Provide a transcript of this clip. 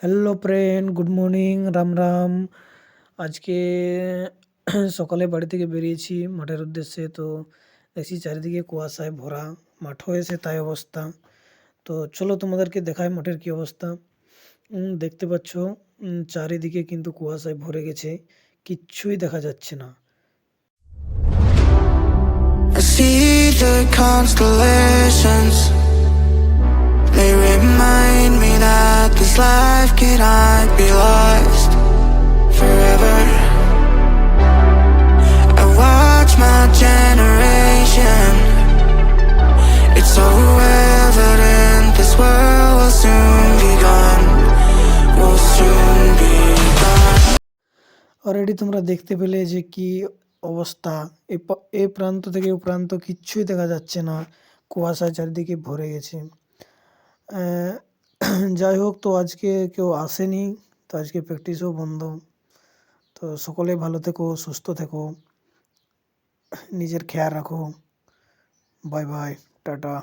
Hello friend good morning Ram Ram আজকে সকালে বাড়ি থেকে বেরিয়েছি মাঠের উদ্দেশ্যে, তো দেখছি চারিদিকে কুয়াশায় ভরা মাঠও এসে তাই অবস্থা। তো চলো তোমাদেরকে দেখায় মাঠের কি অবস্থা। দেখতে পাচ্ছ চারিদিকে কিন্তু কুয়াশায় ভরে গেছে, কিচ্ছুই দেখা যাচ্ছে না। I see the constellations. Life cannot be lost forever. I watch my generation. It's so evident this world will soon be gone. Will soon be gone. Already তোমরা দেখতে পেলে যে কি অবস্থা এ প্রান্ত থেকে ও প্রান্ত কিচ্ছুই দেখা যাচ্ছে না কুয়াশা চারিদিকে ভরে গেছে যাই হোক তো আজকে কেউ আসেনি তো আজকে প্র্যাকটিসও বন্ধ তো সকলে ভালো থেকো সুস্থ থেকো নিজের খেয়াল রাখো বাই বাই টাটা